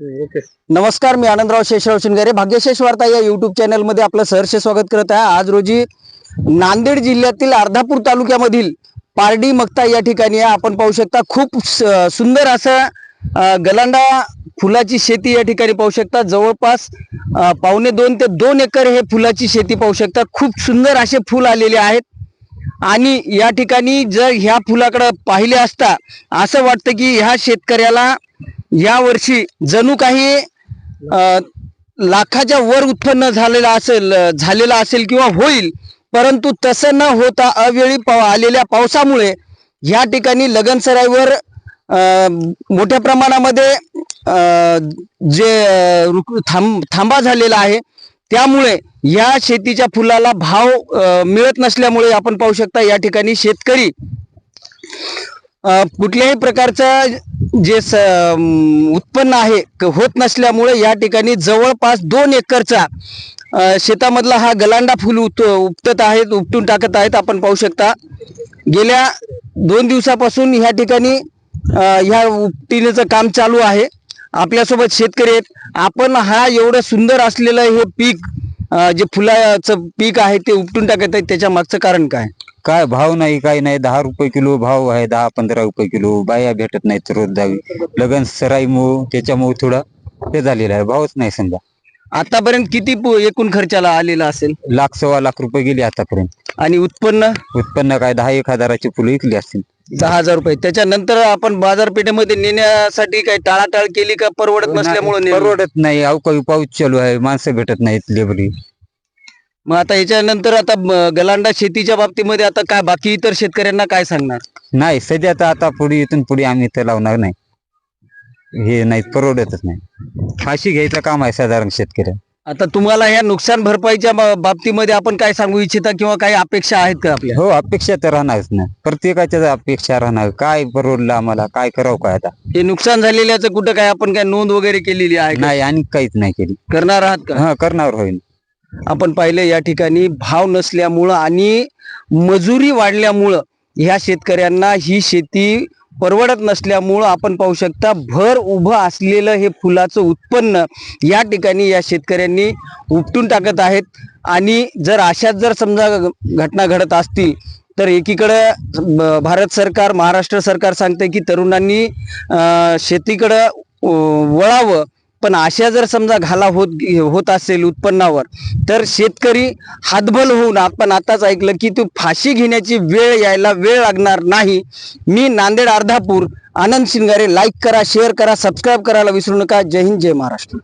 नमस्कार मी आनंदराव शेषराव शिंगारे भाग्यशेष वार्ता या युट्यूब चॅनलमध्ये आपलं सहर्ष स्वागत करत आहे. आज रोजी नांदेड जिल्ह्यातील अर्धापूर तालुक्यामधील पारडी मक्ता या ठिकाणी आपण पाहू शकता खूप स- सुंदर असं गलांडा फुलाची शेती या ठिकाणी पाहू शकता. जवळपास पावणे दोन ते दोन एकर हे फुलाची शेती पाहू शकता. खूप सुंदर असे फुल आलेले आहेत. आणि या ठिकाणी जर ह्या फुलाकडे पाहिले असता असं वाटतं की ह्या शेतकऱ्याला या वर्षी जणू काही लाखाच्या वर उत्पन्न झालेलं असेल झालेलं असेल किंवा होईल परंतु तसं न होता अवेळी पाव आलेल्या पावसामुळे या ठिकाणी लगनसराईवर मोठ्या प्रमाणामध्ये जे थांब थांबा झालेला आहे त्यामुळे या शेतीच्या फुलाला भाव मिळत नसल्यामुळे आपण पाहू शकता या ठिकाणी शेतकरी कुठल्याही प्रकारचं जे स- उत्पन्न आहे क- होत नसल्यामुळे या ठिकाणी जवळपास दोन एकरचा शेतामधला हा गलांडा फुल उत उपटत आहेत उपटून टाकत आहेत आपण पाहू शकता. गेल्या दोन दिवसापासून ह्या ठिकाणी ह्या उपटिनेचं काम चालू आहे. आपल्यासोबत शेतकरी आहेत. आपण हा एवढं सुंदर असलेलं हे पीक जे फुलाचं पीक आहे ते उपटून टाकत आहेत त्याच्या मागचं कारण काय? काय भाव नाही काही नाही. दहा रुपये किलो भाव आहे दहा पंधरा रुपये किलो. बाया भेटत नाहीत रोज जावी. लगन सराईमुळं त्याच्यामुळे थोडं हे झालेलं आहे. भावच नाही समजा. आतापर्यंत किती पु- एकूण खर्चाला आलेला असेल? लाख सव्वा लाख रुपये गेले आतापर्यंत. आणि उत्पन्न? उत्पन्न काय? दहा एक हजाराची फुलं विकली असतील. दहा हजार रुपये. त्याच्यानंतर आपण बाजारपेठेमध्ये नेण्यासाठी काही टाळाटाळ केली का? परवडत नसल्यामुळे? परवडत नाही. अवकाळी पाऊस चालू आहे. माणसं भेटत नाहीत लेबरी. मग आता याच्यानंतर आता म, गलांडा शेतीच्या बाबतीमध्ये आता काय बाकी इतर शेतकऱ्यांना काय सांगणार? नाही सध्या तर आता पुढे इथून पुढे आम्ही इथं लावणार नाही. हे नाही परवडतच नाही. फाशी घ्यायचं काम आहे साधारण शेतकऱ्या आता तुम्हाला ह्या नुकसान भरपाईच्या बा- बाबतीमध्ये आपण काय सांगू इच्छिता किंवा काही अपेक्षा आहेत का आपल्या? हो अपेक्षा तर राहणारच ना. प्रत्येकाच्या अपेक्षा राहणार. काय परवडलं आम्हाला? काय करावं काय आता? हे नुकसान झालेल्याचं कुठं काय आपण काय नोंद वगैरे केलेली आहे का? नाही आणि काहीच नाही केली. करणार आहात का? हा करणार होईल आपण पाहिलं या ठिकाणी भाव नसल्यामुळं आणि मजुरी वाढल्यामुळं ह्या शेतकऱ्यांना ही शेती परवडत नसल्यामुळं आपण पाहू शकता भर उभं असलेलं हे फुलाचं उत्पन्न या ठिकाणी या शेतकऱ्यांनी उपटून टाकत आहेत. आणि जर अशाच जर समजा घ- घटना घडत असतील तर एकीकडं ब- भारत सरकार महाराष्ट्र सरकार सांगते की तरुणांनी शेतीकडं वळावं. पण अशा जर समजा घाला होत होत असेल उत्पन्नावर तर शेतकरी हातबल होऊन आपण आताच ऐकलं की तू फाशी घेण्याची वेळ यायला वेळ लागणार नाही. मी नांदेड अर्धापूर आनंद शिंगारे लाईक करा शेअर करा सबस्क्राईब करायला विसरू नका. जय हिंद जय महाराष्ट्र.